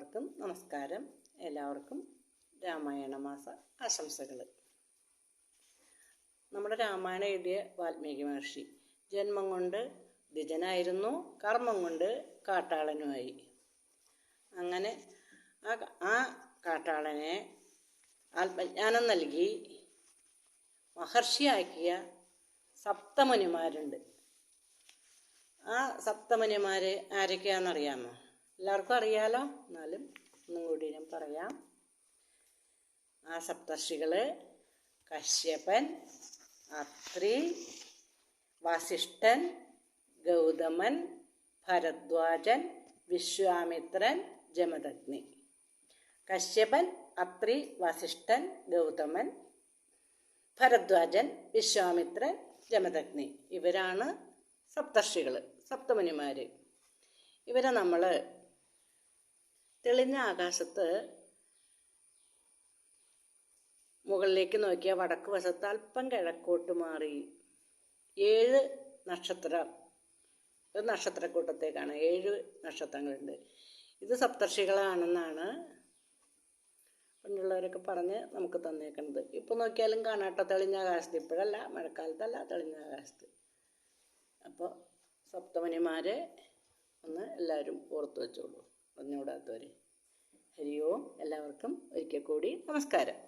എല്ലാവർക്കും നമസ്കാരം. എല്ലാവർക്കും രാമായണ മാസ ആശംസകൾ നമ്മുടെ രാമായണം എഴുതിയ വാൽമീകി മഹർഷി ജന്മം കൊണ്ട് ദ്വിജനായിരുന്നു കർമ്മം കൊണ്ട് കാട്ടാളനുമായി. അങ്ങനെ ആ ആ കാട്ടാളനെ ആത്മജ്ഞാനം നൽകി മഹർഷിയാക്കിയ സപ്തമുനിമാരുണ്ട്. ആ സപ്തമുനിമാർ ആരൊക്കെയാണെന്നറിയാമോ? എല്ലാവർക്കും അറിയാലോ? എന്നാലും ഒന്നും കൂടി ഞാൻ പറയാം. ആ സപ്തർഷികൾ കശ്യപൻ അത്രി വസിഷ്ഠൻ ഗൗതമൻ ഭരദ്വാജൻ വിശ്വാമിത്രൻ ജമദഗ്നി. കശ്യപൻ അത്രി വസിഷ്ഠൻ ഗൗതമൻ ഭരദ്വാജൻ വിശ്വാമിത്രൻ ജമദഗ്നി. ഇവരാണ് സപ്തർഷികൾ സപ്തമുനിമാർ ഇവരെ നമ്മൾ തെളിഞ്ഞ ആകാശത്ത് മുകളിലേക്ക് നോക്കിയ വടക്ക് വശത്ത് അല്പം കിഴക്കോട്ട് മാറി ഏഴ് നക്ഷത്രം. ഒരു നക്ഷത്രക്കൂട്ടത്തേക്കാണ്. ഏഴ് നക്ഷത്രങ്ങളുണ്ട്. ഇത് സപ്തർഷികളാണെന്നാണ് പണ്ടുള്ളവരൊക്കെ പറഞ്ഞ് നമുക്ക് തന്നേക്കുന്നത് ഇപ്പോൾ നോക്കിയാലും കാണാട്ടോ തെളിഞ്ഞ ആകാശത്ത്. ഇപ്പോഴല്ല മഴക്കാലത്തല്ല തെളിഞ്ഞ ആകാശത്ത്. അപ്പോൾ സപ്തമനിമാരെ ഒന്ന് എല്ലാവരും ഓർത്ത് വെച്ചോളൂ. പറഞ്ഞുകൂടാത്തവർ ഹരി ഓം എല്ലാവർക്കും ഒരിക്കൽ കൂടി നമസ്കാരം.